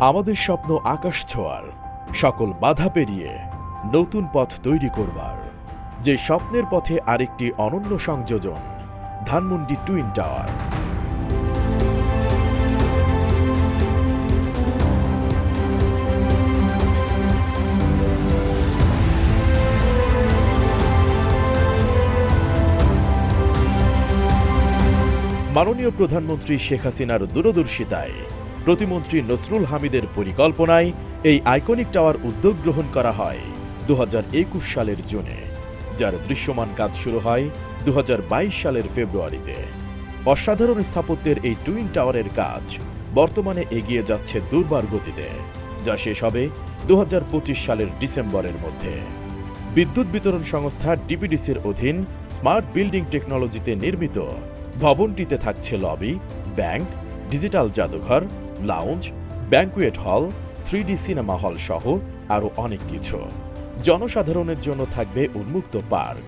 আমাদের স্বপ্ন আকাশ ছোঁয়ার। সকল বাধা পেরিয়ে নতুন পথ তৈরি করবার। যে স্বপ্নের পথে আরেকটি অনন্য সংযোজন, ধানমন্ডি টুইন টাওয়ার। মাননীয় প্রধানমন্ত্রী শেখ হাসিনার দূরদর্শিতায় প্রতিমন্ত্রী নসরুল হামিদের পরিকল্পনায় এই আইকনিক টাওয়ার উদ্যোগ গ্রহণ করা হয় দু হাজার একুশ সালের জুনে, যার দৃশ্যমান কাজ শুরু হয় দু হাজার বাইশ সালের ফেব্রুয়ারিতে। অসাধারণ স্থাপত্যের এই টুইন টাওয়ারের কাজ বর্তমানে এগিয়ে যাচ্ছে দুর্বার গতিতে, যা শেষ হবে দু হাজার পঁচিশ সালের ডিসেম্বরের মধ্যে। বিদ্যুৎ বিতরণ সংস্থা ডিপিডিসির অধীন স্মার্ট বিল্ডিং টেকনোলজিতে নির্মিত ভবনটিতে থাকছে লবি, ব্যাংক, ডিজিটাল জাদুঘর lounge banquet hall three cinema hall সহ আরও অনেক কিছু। জনসাধারণের জন্য থাকবে উন্মুক্ত পার্ক।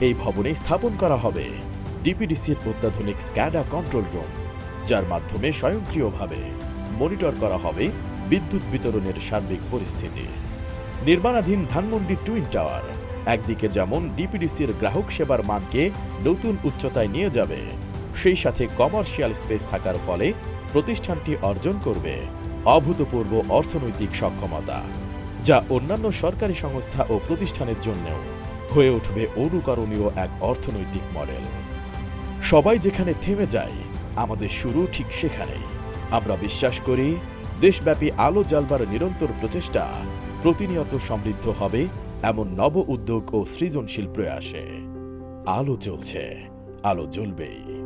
এই ভবনে স্থাপন করা হবে ডিপিডিসির অত্যাধুনিক স্ক্যাডা কন্ট্রোল রুম, যার মাধ্যমে স্বয়ংক্রিয়ভাবে মনিটর করা হবে বিদ্যুৎ বিতরণের সার্বিক পরিস্থিতি। নির্মাণাধীন ধানমন্ডি টুইন টাওয়ার একদিকে যেমন ডিপিডিসির গ্রাহক সেবার মানকে নতুন উচ্চতায় নিয়ে যাবে, সেই সাথে কমার্শিয়াল স্পেস থাকার ফলে প্রতিষ্ঠানটি অর্জন করবে অভূতপূর্ব অর্থনৈতিক সক্ষমতা, যা অন্যান্য সরকারি সংস্থা ও প্রতিষ্ঠানের জন্যও হয়ে উঠবে অনুকরণীয় এক অর্থনৈতিক মডেল। সবাই যেখানে থেমে যায়, আমাদের শুরু ঠিক সেখানেই। আমরা বিশ্বাস করি, দেশব্যাপী আলো জ্বালবার নিরন্তর প্রচেষ্টা প্রতিনিয়ত সমৃদ্ধ হবে এমন নব উদ্যোগ ও সৃজনশীল প্রয়াসে। আলো চলছে আলো জ্বলবেই।